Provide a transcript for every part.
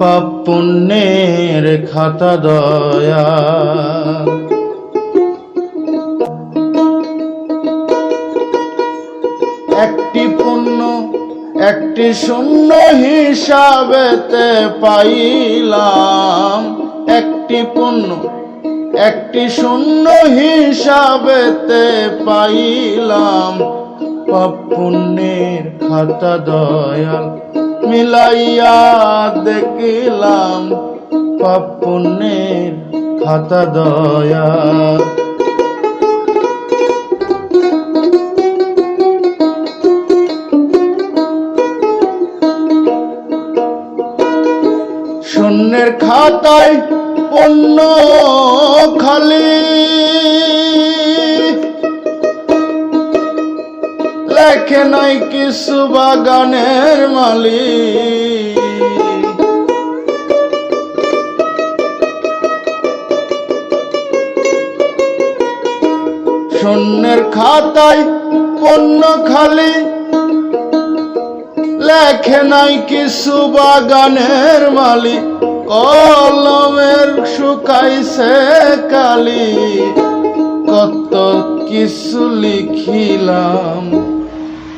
পাপ পুণ্যের খাতা দয়া। একটি পুণ্য, একটি শূন্য হিসাবেতে পাইলাম। একটি পুণ্য, একটি শূন্য হিসাবেতে পাইলাম। পাপ পুণ্যের খাতা দয়াল মিলাইয়া দেখিলাম পাপ খাতা দয়া। শূন্যের খাতায় অন্য খালি। লেখে নাই কিছু বাগানের মালিক। শূন্যের খাতায় পণ্য খালি। লেখে নাই কিছু বাগানের মালিক। কলমের শুকাইছে কালি। কত কিছু লিখিলাম।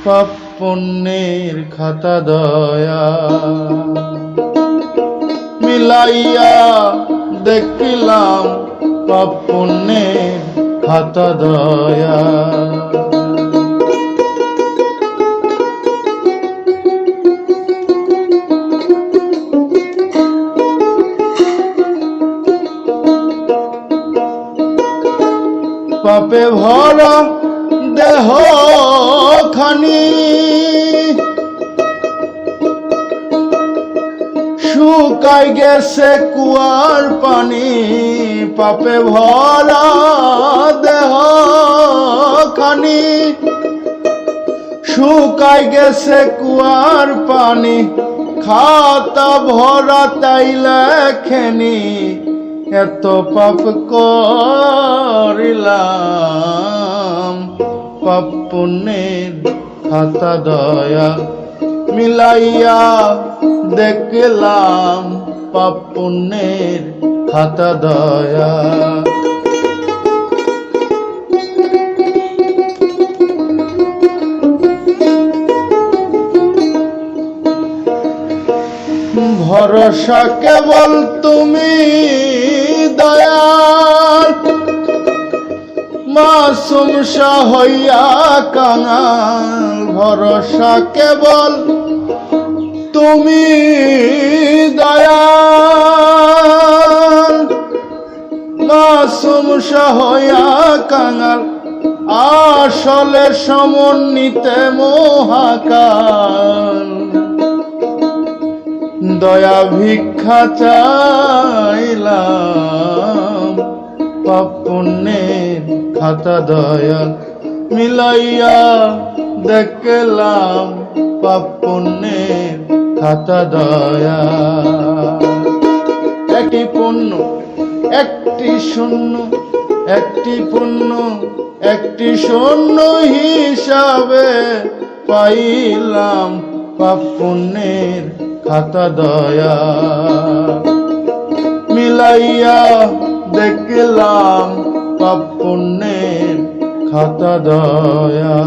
পাপ পুণ্যের খাতা দয়া। মিলাইয়া দেখিলাম পাপ পুণ্যের খাতা দয়া। পাপে ভরা দেহ খানি। শুকাই গেছে কুয়ার পানি, পাপে ভরা দেহ খানি। শুকাই গেছে কুয়ার পানি, খাতা ভরা তাই লেখেনি, এত পাপ করিলাম। পাপ পুণ্যের খাতা দয়া মিলাইয়া দেখলাম পাপ পুণ্যের খাতা দয়া। ভরসা কেবল তুমি দয়াল মাসুম হইয়া কাঙাল ভরসা কেবল তুমি দয়াল। মাসুম হইয়া কাঙাল আসলে সমন্বিতে মহাকাল। দয়া ভিক্ষা চাইলাম পাপ খাতা দয়াল মিলাইয়া দেখলাম পাপ পুণ্যের খাতা দয়া একটি পুণ্য, একটি শূন্য, একটি পুণ্য, একটি শূন্য হিসাবে পাইলাম পাপ খাতা দয়া মিলাইয়া দেখলাম পাপ পুণ্যের খাতা দয়া।